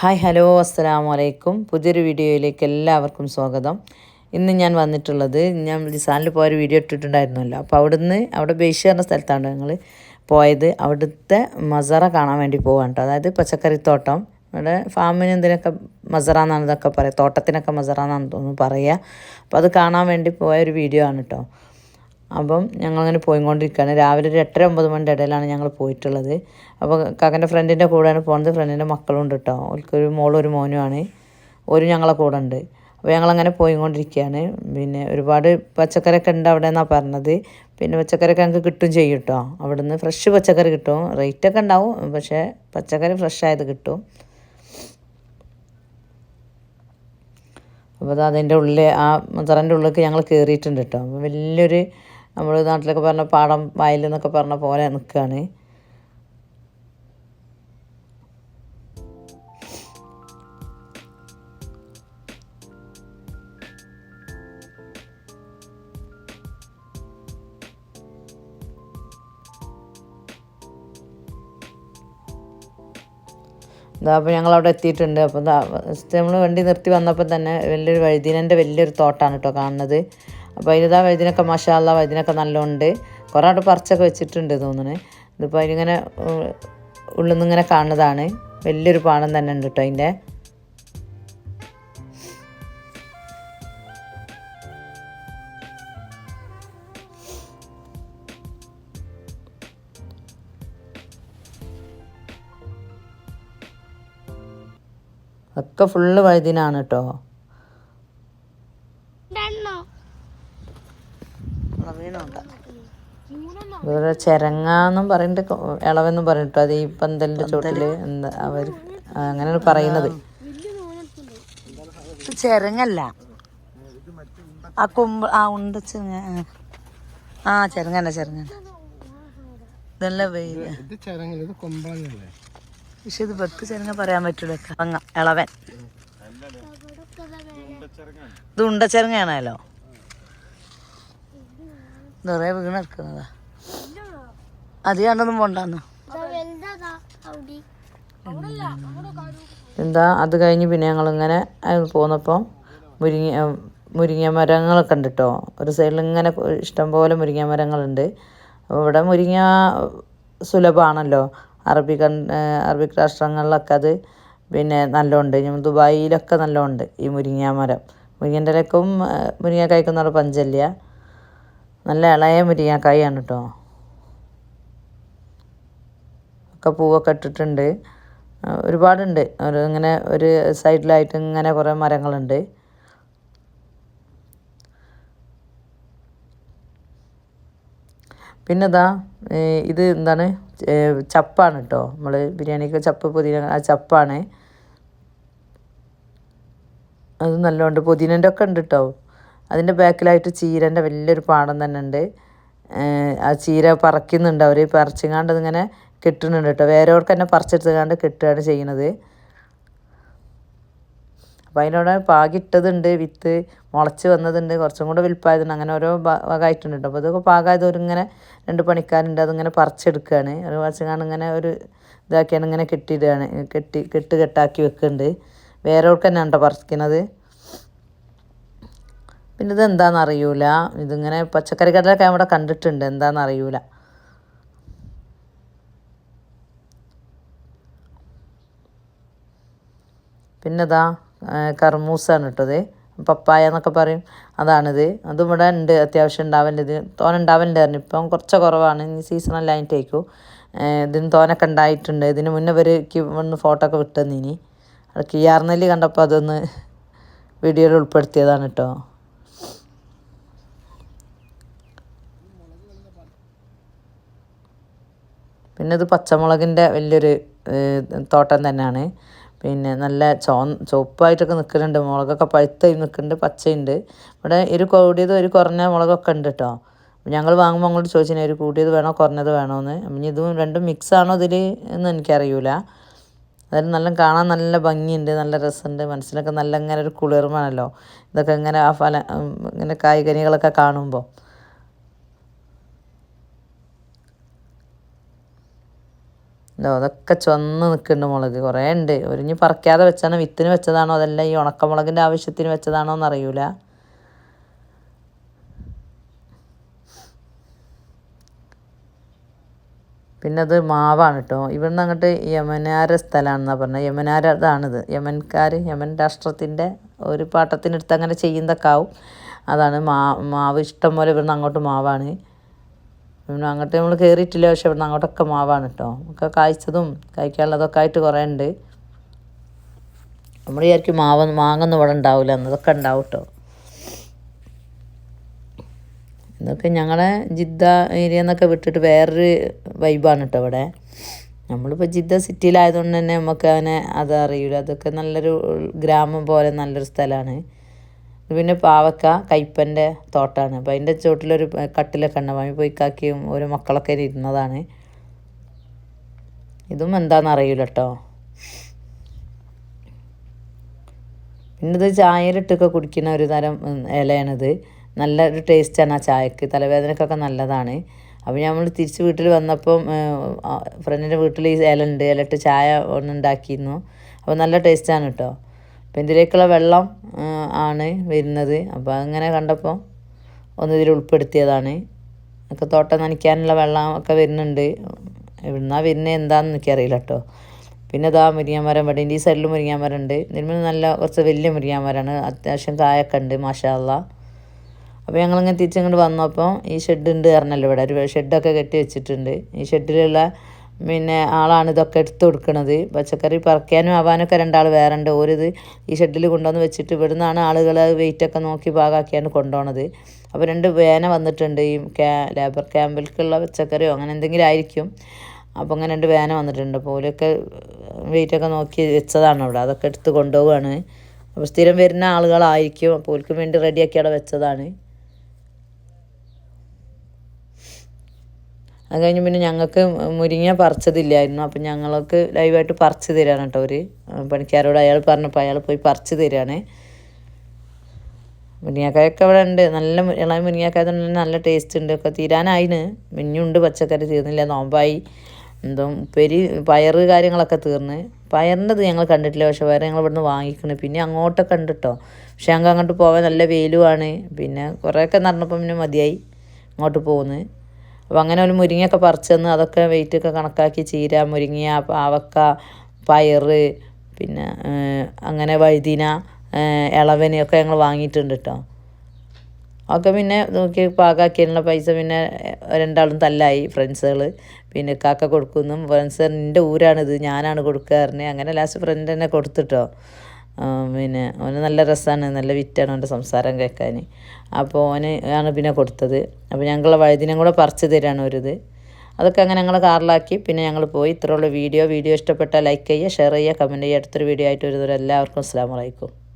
Hi hello അസ്സലാമു അലൈക്കും. പുതിയൊരു വീഡിയോയിലേക്ക് എല്ലാവർക്കും സ്വാഗതം. ഇന്ന് ഞാൻ വന്നിട്ടുള്ളത് ഞാൻ ലിസാനിൽ പോയൊരു വീഡിയോ ഇട്ടിട്ടുണ്ടായിരുന്നല്ലോ. അപ്പോൾ അവിടുന്ന് അവിടെ ബേഷ് പറഞ്ഞ സ്ഥലത്താണ് ഞങ്ങൾ പോയത്. അവിടുത്തെ മസറ കാണാൻ വേണ്ടി പോവാണ് കേട്ടോ അതായത് പച്ചക്കറിത്തോട്ടം. അവിടെ ഫാമിന് എന്തിനൊക്കെ മസറ എന്നാണ് ഇതൊക്കെ പറയുക തോട്ടത്തിനൊക്കെ മസറ എന്നാണ് തോന്നുന്നു പറയുക അപ്പോൾ അത് കാണാൻ വേണ്ടി പോയ ഒരു വീഡിയോ ആണ് കേട്ടോ അപ്പം ഞങ്ങളങ്ങനെ പോയിക്കൊണ്ടിരിക്കുകയാണ്. രാവിലെ ഒരു എട്ടര ഒമ്പത് മണിന്റെ ഇടയിലാണ് ഞങ്ങൾ പോയിട്ടുള്ളത്. അപ്പോൾ കാക്കന്റെ ഫ്രണ്ടിന്റെ കൂടെയാണ് പോകുന്നത് ഫ്രണ്ടിന്റെ മക്കളും ഉണ്ട് കേട്ടോ ഓൽക്കൊരു മോളും ഒരു മോനുമാണ് ഒരു ഞങ്ങളെ കൂടെ ഉണ്ട്. അപ്പോൾ ഞങ്ങളങ്ങനെ പോയിക്കൊണ്ടിരിക്കുകയാണ്. പിന്നെ ഒരുപാട് പച്ചക്കറിയൊക്കെ ഉണ്ട് അവിടെ എന്നാണ് പറഞ്ഞത്. പിന്നെ പച്ചക്കറിയൊക്കെ ഞങ്ങൾക്ക് കിട്ടും ചെയ്യും കേട്ടോ. അവിടെ നിന്ന് ഫ്രഷ് പച്ചക്കറി കിട്ടും. റേറ്റൊക്കെ ഉണ്ടാവും. പക്ഷേ പച്ചക്കറി ഫ്രഷ് ആയത് കിട്ടും. അപ്പോൾ അത് അതിന്റെ ഉള്ളിൽ ആ മുതറിന്റെ ഉള്ളിലേക്ക് ഞങ്ങൾ കയറിയിട്ടുണ്ട് കേട്ടോ. അപ്പോൾ വലിയൊരു നമ്മൾ നാട്ടിലൊക്കെ പറഞ്ഞ പാടം വയൽ എന്നൊക്കെ പറഞ്ഞ പോലെ നിൽക്കുകയാണ് ഇതാ അപ്പോൾ ഞങ്ങൾ അവിടെ എത്തിയിട്ടുണ്ട് അപ്പോൾ നമ്മൾ വണ്ടി നിർത്തി വന്നപ്പോൾ തന്നെ വലിയൊരു വഴുതിനന്റെ വലിയൊരു തോട്ടാണ് കേട്ടോ കാണുന്നത്. അപ്പോൾ അതിനിതാ വൈദ്യനൊക്കെ മഷാല്ല വൈദ്യനൊക്കെ നല്ലോണ്ട്. കുറേ അവിടെ പറിച്ചൊക്കെ വെച്ചിട്ടുണ്ട് തോന്നുന്നു ഇതിപ്പോൾ അതിനിങ്ങനെ ഉള്ളിൽ നിന്നിങ്ങനെ കാണുന്നതാണ്. വലിയൊരു പാണം തന്നെ ഉണ്ട് കേട്ടോ അതിന്റെ. ഒക്കെ ഫുള്ള് വഴുതിനാണ് കേട്ടോ ഇവിടെ ചെരങ്ങാന്നും പറഞ്ഞിട്ട് ഇളവെന്നും പറഞ്ഞിട്ട് അത് ഈ പന്തലിന്റെ ചോട്ടിൽ എന്താ അവർ അങ്ങനെയാണ് പറയുന്നത്. ചെരങ്ങല്ല. ആ കൊമ്പ് ആ ഉണ്ട ചെരങ്ങ ആ. ചെരങ്ങന്നെ ചെരങ്ങന്നെ. ഇതെല്ലാം വെയിൽ? പക്ഷെ ഇത് വെക്ക് ചെരങ്ങ പറയാൻ പറ്റൂല ഇളവൻ. ഇത് ഉണ്ട ചെരങ്ങയാണല്ലോ വീണ് എടുക്കുന്നതാ അത് കണ്ടൊന്നും പോണ്ടാന്ന്? എന്താ അത് കഴിഞ്ഞ് പിന്നെ ഞങ്ങളിങ്ങനെ ഇങ്ങനെ പോന്നപ്പോൾ മുരിങ്ങ മുരിങ്ങ മരങ്ങളൊക്കെ ഉണ്ട് കേട്ടോ ഒരു സൈഡിൽ ഇങ്ങനെ ഇഷ്ടംപോലെ മുരിങ്ങ മരങ്ങളുണ്ട്. അപ്പോൾ ഇവിടെ മുരിങ്ങ സുലഭമാണല്ലോ അറബി കൺ അറബിക് രാഷ്ട്രങ്ങളിലൊക്കെ അത് പിന്നെ നല്ലോണ്ട് ദുബായിലൊക്കെ നല്ലോണ്ട് ഈ മുരിങ്ങ മരം. മുരിങ്ങന്റെ ഇലക്കും മുരിങ്ങ നല്ല പഞ്ചല്യ. നല്ല ഇളയ മുരിങ്ങക്കായാണ് കേട്ടോ ഒക്കെ പൂവൊക്കെ ഇട്ടിട്ടുണ്ട്. ഒരുപാടുണ്ട്. ഒരു ഇങ്ങനെ ഒരു സൈഡിലായിട്ട് ഇങ്ങനെ കുറേ മരങ്ങളുണ്ട്. പിന്നെ ഇതാ എന്താണ്? ചപ്പാണ് കേട്ടോ നമ്മൾ ബിരിയാണിക്ക് ചപ്പ് പുതിന ആ ചപ്പാണ്. അത് നല്ലോണ്ട് പുതിനന്റെ ഒക്കെ ഉണ്ട് കേട്ടോ അതിന്റെ ബാക്കിലായിട്ട് ചീരന്റെ വലിയൊരു പാടം തന്നെ ഉണ്ട്. ആ ചീര പറിക്കുന്നുണ്ട്. അവർ പറിച്ചുങ്ങാണ്ട് ഇതിങ്ങനെ കെട്ടുന്നുണ്ട് കേട്ടോ. വേരോർക്ക് തന്നെ പറിച്ചെടുത്തുകാണ്ട് കെട്ടുകയാണ് ചെയ്യുന്നത് അപ്പോൾ അതിനോട് പാകിട്ടതുണ്ട് വിത്ത് മുളച്ച് വന്നതുണ്ട് കുറച്ചും കൂടെ വിൽപ്പായതുണ്ട് അങ്ങനെ ഓരോ ഭാഗമായിട്ടുണ്ട് കേട്ടോ. അപ്പോൾ ഇതൊക്കെ പാകമായത് ഇങ്ങനെ രണ്ട് പണിക്കാരുണ്ട്. അതിങ്ങനെ പറിച്ചെടുക്കുകയാണ്. ഒരു പറിച്ചുകാണ്ട് ഇങ്ങനെ ഒരു ഇതാക്കിയാണ് ഇങ്ങനെ കെട്ടിയിടുകയാണ്. കെട്ടി കെട്ട് കെട്ടാക്കി വെക്കുന്നുണ്ട്. വേറെവർക്ക് തന്നെയാണ് കേട്ടോ പറിക്കുന്നത് പിന്നെ ഇത് എന്താണെന്ന് അറിയൂല ഇതിങ്ങനെ പച്ചക്കറി കടലൊക്കെ അവിടെ കണ്ടിട്ടുണ്ട്. എന്താണെന്ന് അറിയൂല പിന്നെ ഇതാ കർമൂസാണ് ഇട്ടത്. പപ്പായ എന്നൊക്കെ പറയും. അതാണിത്. അതും ഇവിടെ ഉണ്ട്. അത്യാവശ്യം ഉണ്ടാവലുണ്ട്. ഇത് തോന ഉണ്ടാവലുണ്ടായിരുന്നു. ഇപ്പം കുറച്ച് കുറവാണ്. ഇനി സീസണല്ലായിട്ടേക്കും ഇതിന് തോനൊക്കെ ഉണ്ടായിട്ടുണ്ട്. ഇതിന് മുന്നേ ഇവർക്ക് ഒന്ന് ഫോട്ടോ ഒക്കെ വിട്ടെന്നിനി. അത് കിയാർനെല്ലി കണ്ടപ്പോൾ അതൊന്ന് വീഡിയോയിൽ ഉൾപ്പെടുത്തിയതാണ് കേട്ടോ പിന്നെ ഇത് പച്ചമുളകിന്റെ വലിയൊരു തോട്ടം തന്നെയാണ്. പിന്നെ നല്ല ചോ ചുവപ്പായിട്ടൊക്കെ നിൽക്കുന്നുണ്ട്. മുളകൊക്കെ പഴുത്തായി നിൽക്കുന്നുണ്ട് പച്ചയുണ്ട്. ഇവിടെ ഒരു കൂടിയത് ഒരു കുറഞ്ഞ മുളകൊക്കെ ഉണ്ട് കേട്ടോ ഞങ്ങൾ വാങ്ങുമ്പോൾ അങ്ങോട്ട് ചോദിച്ചിന് ഒരു കൂടിയത് വേണോ കുറഞ്ഞത് വേണോ എന്ന് ഇനി ഇതും രണ്ടും മിക്സ് ആണോ ഇതിൽ എന്ന് എനിക്കറിയില്ല അതായത് നല്ല കാണാൻ നല്ല ഭംഗിയുണ്ട് നല്ല രസമുണ്ട്. മനസ്സിലൊക്കെ നല്ല ഇങ്ങനെ ഒരു കുളിർമാണല്ലോ ഇതൊക്കെ ഇങ്ങനെ ആ ഫല ഇങ്ങനെ കായ്കനികളൊക്കെ കാണുമ്പോൾ ഇതോ അതൊക്കെ ചൊന്ന് നിൽക്കുന്നുണ്ട് മുളക്. കുറേ ഉണ്ട് ഒരിഞ്ഞ് പറിക്കാതെ വെച്ചാണോ വിത്തിന് വെച്ചതാണോ അതല്ല ഈ ഉണക്കമുളകിന്റെ ആവശ്യത്തിന് വെച്ചതാണോ എന്നറിയൂല. പിന്നെ അത് മാവാണ് കേട്ടോ ഇവിടുന്ന് അങ്ങോട്ട് യമനാര സ്ഥലമാണെന്നാണ് പറഞ്ഞത് യമനാര ഇതാണിത് യമൻകാർ യമൻ രാഷ്ട്രത്തിന്റെ ഒരു പാട്ടത്തിനെടുത്ത് അങ്ങനെ ചെയ്യുന്നതൊക്കെ ആവും. അതാണ് മാ മാവ്. ഇഷ്ടം പോലെ ഇവിടുന്ന് അങ്ങോട്ട് മാവാണ്. പിന്നെ അങ്ങോട്ട് നമ്മൾ കയറിയിട്ടില്ല പക്ഷെ ഇവിടുന്ന് അങ്ങോട്ടൊക്കെ മാവാണ് കേട്ടോ ഒക്കെ കായ്ച്ചതും കായ്ക്കാനുള്ളതൊക്കെ ആയിട്ട് കുറേ ഉണ്ട്. നമ്മൾ വിചാരിക്കും മാവ് മാങ്ങൊന്നും ഇവിടെ ഉണ്ടാവില്ല എന്നതൊക്കെ ഉണ്ടാവും കേട്ടോ ഇതൊക്കെ ഞങ്ങളെ ജിദ്ദ ഏരിയ എന്നൊക്കെ വിട്ടിട്ട് വേറൊരു വൈബാണ് കേട്ടോ ഇവിടെ. നമ്മളിപ്പോൾ ജിദ്ദ സിറ്റിയിലായതുകൊണ്ട് തന്നെ നമുക്ക് അവനെ അത് അറിയില്ല അതൊക്കെ നല്ലൊരു ഗ്രാമം പോലെ നല്ലൊരു സ്ഥലമാണ് ഇത് പിന്നെ പാവക്ക കയ്പ്പന്റെ തോട്ടമാണ് അപ്പോൾ അതിന്റെ ചോട്ടിലൊരു കട്ടിലൊക്കെ ഉണ്ട്. പോയി കാക്കിയും ഒരു മക്കളൊക്കെ ഇരുന്നതാണ്. ഇതും എന്താണെന്ന് അറിയില്ല കേട്ടോ പിന്നെ ഇത് ചായയിലിട്ടൊക്കെ കുടിക്കുന്ന ഒരു തരം ഇലയാണിത്. നല്ലൊരു ടേസ്റ്റാണ് ആ ചായക്ക്. തലവേദനക്കൊക്കെ നല്ലതാണ്. അപ്പോൾ നമ്മൾ തിരിച്ച് വീട്ടിൽ വന്നപ്പം ഫ്രണ്ടിന്റെ വീട്ടിൽ ഈ ഇല ഉണ്ട് ഇലയിട്ട് ചായ ഒന്ന് ഉണ്ടാക്കിയിരുന്നു. അപ്പോൾ നല്ല ടേസ്റ്റാണ് കേട്ടോ അപ്പം ഇതിലേക്കുള്ള വെള്ളം ആണ് വരുന്നത്. അപ്പോൾ അങ്ങനെ കണ്ടപ്പോൾ ഒന്ന് ഇതിൽ ഉൾപ്പെടുത്തിയതാണ്. ഒക്കെ തോട്ടം നനയ്ക്കാനുള്ള വെള്ളം ഒക്കെ വരുന്നുണ്ട്. എവിടുന്നാ വരുന്നത് എന്താണെന്ന് എനിക്കറിയില്ല കേട്ടോ. പിന്നെ ഇതാ മുരിങ്ങാമരം ഇവിടെ ഈ സൈഡിൽ മുരിങ്ങാമരം ഉണ്ട് ഇതിന്മേൽ നല്ല കുറച്ച് വലിയ മുരിങ്ങാമരമാണ് അത്യാവശ്യം കായൊക്കെ ഉണ്ട് മാഷാല്ല അപ്പോൾ ഞങ്ങളിങ്ങനെ തിരിച്ചങ്ങോട്ട് വന്നപ്പോൾ ഈ ഷെഡ് ഉണ്ട് പറഞ്ഞല്ലോ ഇവിടെ. ഒരു ഷെഡൊക്കെ കെട്ടി വെച്ചിട്ടുണ്ട്. ഈ ഷെഡിലുള്ള പിന്നെ ആളാണ് ഇതൊക്കെ എടുത്തു കൊടുക്കുന്നത് പച്ചക്കറി പറിക്കാനും ആവാനൊക്കെ രണ്ടാൾ വേറെ ഉണ്ട് ഓരിത് ഈ ഷെഡിൽ കൊണ്ടുവന്ന് വെച്ചിട്ട് ഇവിടുന്നാണ് ആളുകൾ വെയിറ്റൊക്കെ നോക്കി പാകാക്കിയാണ് കൊണ്ടുപോണത് അപ്പോൾ രണ്ട് വേന വന്നിട്ടുണ്ട്. ഈ ക്യാ ലേബർ ക്യാമ്പിലേക്കുള്ള പച്ചക്കറിയോ അങ്ങനെ എന്തെങ്കിലും ആയിരിക്കും. അപ്പോൾ അങ്ങനെ രണ്ട് വേന വന്നിട്ടുണ്ട്. അപ്പോൾ ഓലൊക്കെ വെയിറ്റൊക്കെ നോക്കി വെച്ചതാണ് അവിടെ. അതൊക്കെ എടുത്ത് കൊണ്ടുപോവുകയാണ് അപ്പോൾ സ്ഥിരം വരുന്ന ആളുകളായിരിക്കും. അപ്പോൾ ഓൽക്ക് വേണ്ടി റെഡിയാക്കി അവിടെ വെച്ചതാണ്. അത് കഴിഞ്ഞ് പിന്നെ ഞങ്ങൾക്ക് മുരിങ്ങ പറിച്ചതില്ലായിരുന്നു. അപ്പം ഞങ്ങൾക്ക് ലൈവായിട്ട് പറിച്ച് തരാണ് കേട്ടോ ഒരു പണിക്കാരോട് അയാൾ പറഞ്ഞപ്പോൾ അയാൾ പോയി പറിച്ച് തരാണ്. മുരിങ്ങക്കായൊക്കെ ഇവിടെ ഉണ്ട്. നല്ല ഇളയ മുരിങ്ങക്കായ നല്ല ടേസ്റ്റ് ഉണ്ട്. ഒക്കെ തീരാനായിന്. മിഞ്ഞുണ്ട് പച്ചക്കറി തീർന്നില്ല. നോമ്പായി. എന്തോ പെരി പയറ് കാര്യങ്ങളൊക്കെ തീർന്ന്. പയറിന്റെത് ഞങ്ങൾ കണ്ടിട്ടില്ല. പക്ഷെ പയർ ഞങ്ങൾ ഇവിടുന്ന് വാങ്ങിക്കണ്. പിന്നെ അങ്ങോട്ടൊക്കെ ഉണ്ട് കേട്ടോ പക്ഷെ ഞങ്ങൾക്ക് അങ്ങോട്ട് പോകാൻ നല്ല വെയിലുമാണ്. പിന്നെ കുറേയൊക്കെ നടന്നപ്പം പിന്നെ മതിയായി. അങ്ങോട്ട് പോകുന്നത് അപ്പോൾ അങ്ങനെ ഒരു മുരിങ്ങയൊക്കെ പറിച്ചെന്ന് അതൊക്കെ വെയിറ്റൊക്കെ കണക്കാക്കി ചീര മുരിങ്ങ പാവക്ക പയറ് പിന്നെ അങ്ങനെ വഴുതിന ഇളവനൊക്കെ ഞങ്ങൾ വാങ്ങിയിട്ടുണ്ട് കേട്ടോ ഒക്കെ പിന്നെ നോക്കി പാകാക്കിയുള്ള പൈസ പിന്നെ രണ്ടാളും തല്ലായി ഫ്രണ്ട്സുകൾ പിന്നെ കാക്ക കൊടുക്കുന്നു. ഫ്രണ്ട്സ് എന്റെ ഊരാണിത് ഞാനാണ് കൊടുക്കാറ് അങ്ങനെ ലാസ്റ്റ് ഫ്രണ്ട് തന്നെ കൊടുത്തിട്ടോ പിന്നെ അവന് നല്ല രസമാണ് നല്ല വിറ്റാണ് അവന്റെ സംസാരം കേൾക്കാൻ. അപ്പോൾ അവന് ആണ് പിന്നെ കൊടുത്തത്. അപ്പോൾ ഞങ്ങൾ വഴുതിനും കൂടെ പറിച്ച് തരാണ് ഒരിത്. അതൊക്കെ അങ്ങനെ ഞങ്ങൾ കാറിലാക്കി. പിന്നെ ഞങ്ങൾ പോയി. ഇത്രയുള്ള വീഡിയോ. വീഡിയോ ഇഷ്ടപ്പെട്ടാൽ ലൈക്ക് ചെയ്യുക ഷെയർ ചെയ്യുക കമന്റ് ചെയ്യുക. അടുത്തൊരു വീഡിയോ ആയിട്ട് വരുന്നവരെല്ലാവർക്കും അസ്സാം വലൈക്കും